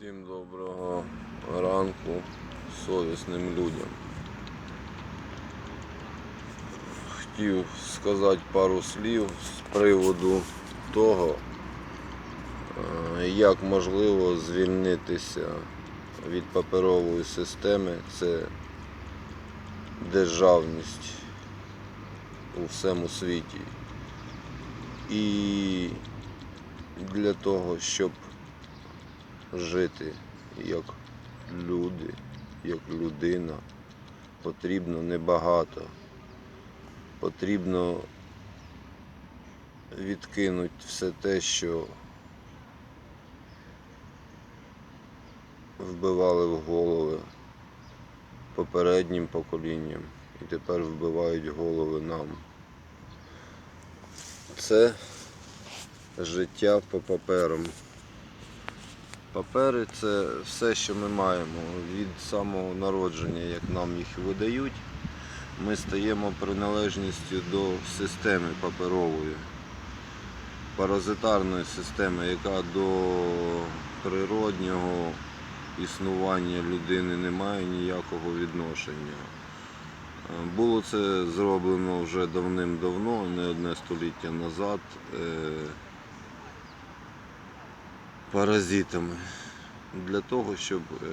Всім доброго ранку совісним людям. Хотів сказати пару слів з приводу того, е, як можливо звільнитися від паперової системи. Це державність у всьому світі. І для того, щоб жити як люди, як людина, потрібно небагато. Потрібно відкинути все те, що вбивали в голови попереднім поколінням і тепер вбивають голови нам. Це життя по паперам. Папери це все, що ми маємо від самого народження, як нам їх видають. Ми стаємо приналежністю до системи паперової, паразитарної системи, яка до природнього існування людини не має ніякого відношення. Е, Було це зроблено вже давним-давно, не одне століття назад. Паразитами для того, щоб е,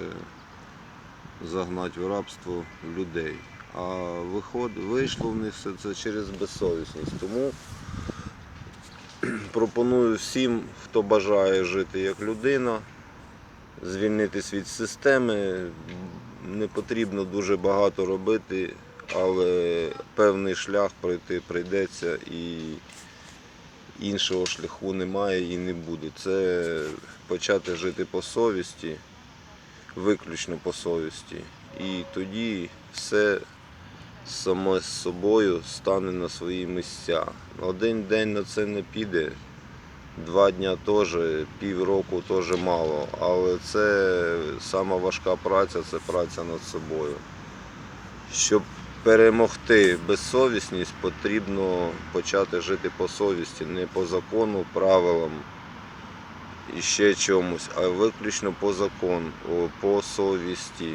загнати в рабство людей. А виход, вийшло в них все це через безсовісність. Тому пропоную всім, хто бажає жити як людина, звільнитись від системи. Не потрібно дуже багато робити, але певний шлях пройти прийдеться і іншого шляху немає і не буде. Це почати жити по совісті, виключно по совісті. І тоді все саме з собою стане на свої місця. Один день на це не піде, два дня теж, півроку теж мало. Але це сама важка праця це праця над собою. Щоб перемогти безсовісність, потрібно почати жити по совісті, не по закону, правилам і ще чомусь, а виключно по закону, по совісті.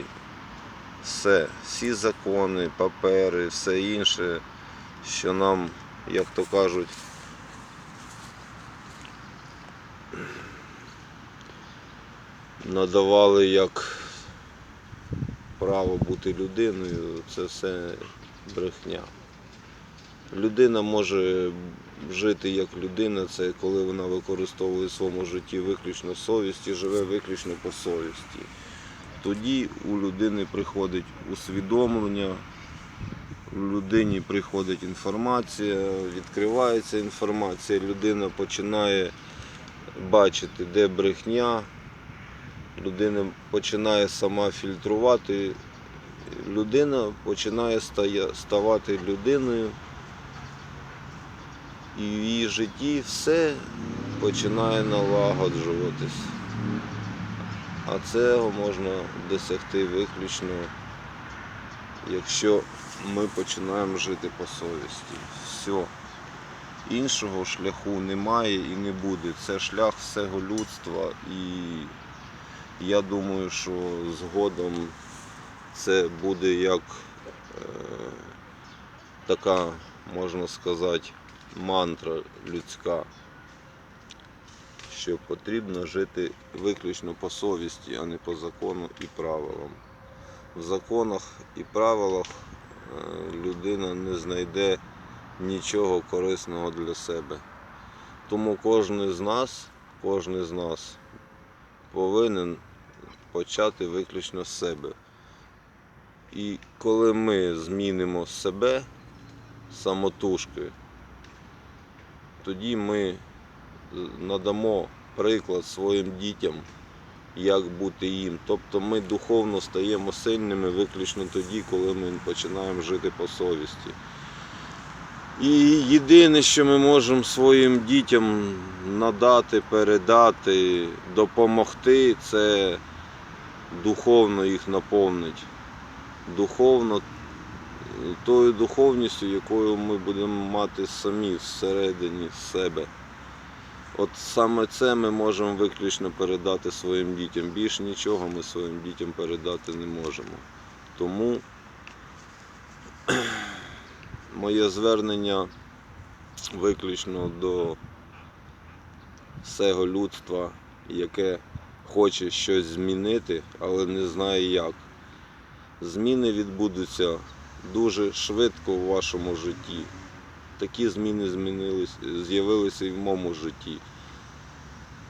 Все, всі закони, папери, все інше, що нам, як то кажуть, надавали як право бути людиною, це все брехня. Людина може жити як людина, це коли вона використовує в своєму житті виключно совість і живе виключно по совісті. Тоді у людини приходить усвідомлення, у людині приходить інформація, відкривається інформація, людина починає бачити, де брехня, людина починає сама фільтрувати, людина починає ставати людиною, і в її житті все починає налагоджуватись. А цього можна досягти виключно, якщо ми починаємо жити по совісті. Все. Іншого шляху немає і не буде. Це шлях всього людства і я думаю, що згодом це буде як е, така, можна сказати, мантра людська, що потрібно жити виключно по совісті, а не по закону і правилам. В законах і правилах е, людина не знайде нічого корисного для себе. Тому кожен з нас, кожен з нас повинен почати виключно з себе. І коли ми змінимо себе самотужки, тоді ми надамо приклад своїм дітям, як бути їм. Тобто ми духовно стаємо сильними виключно тоді, коли ми починаємо жити по совісті. І єдине, що ми можемо своїм дітям надати, передати, допомогти, це духовно їх наповнити. Духовно, тою духовністю, якою ми будемо мати самі всередині себе. От саме це ми можемо виключно передати своїм дітям. Більш нічого ми своїм дітям передати не можемо. Тому моє звернення виключно до всього людства, яке хоче щось змінити, але не знає як. Зміни відбудуться дуже швидко в вашому житті. Такі зміни з'явилися і в моєму житті.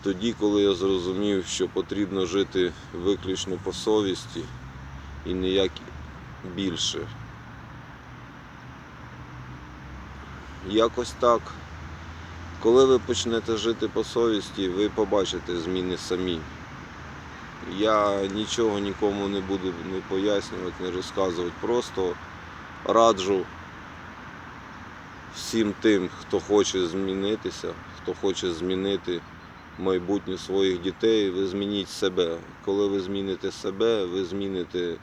Тоді, коли я зрозумів, що потрібно жити виключно по совісті і ніяк більше. Якось так. Коли ви почнете жити по совісті, ви побачите зміни самі. Я нічого нікому не буду не пояснювати, не розказувати. Просто раджу всім тим, хто хоче змінитися, хто хоче змінити майбутнє своїх дітей, ви змініть себе. Коли ви зміните себе, ви зміните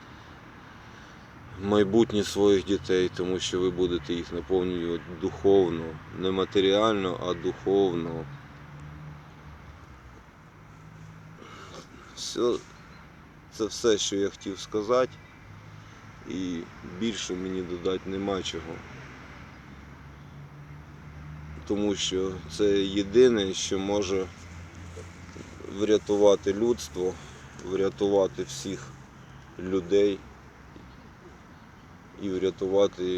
майбутнє своїх дітей, тому що ви будете їх наповнювати духовно, не матеріально, а духовно. Все, це все, що я хотів сказати. І більше мені додати нема чого. Тому що це єдине, що може врятувати людство, врятувати всіх людей і врятувати